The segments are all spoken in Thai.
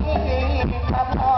I'm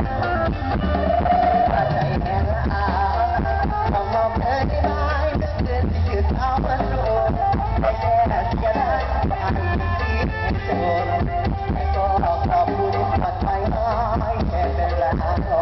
ค่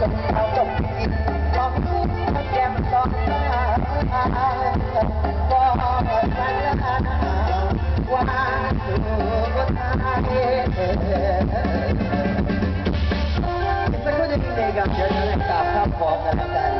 เขาต้องกินบอกลูกถ้ามต้อมาบอกฉันละว่าสุดท้ายเป็นผู้ที่มีกำเนิดและกราบข้ามขอบกันและกันจาก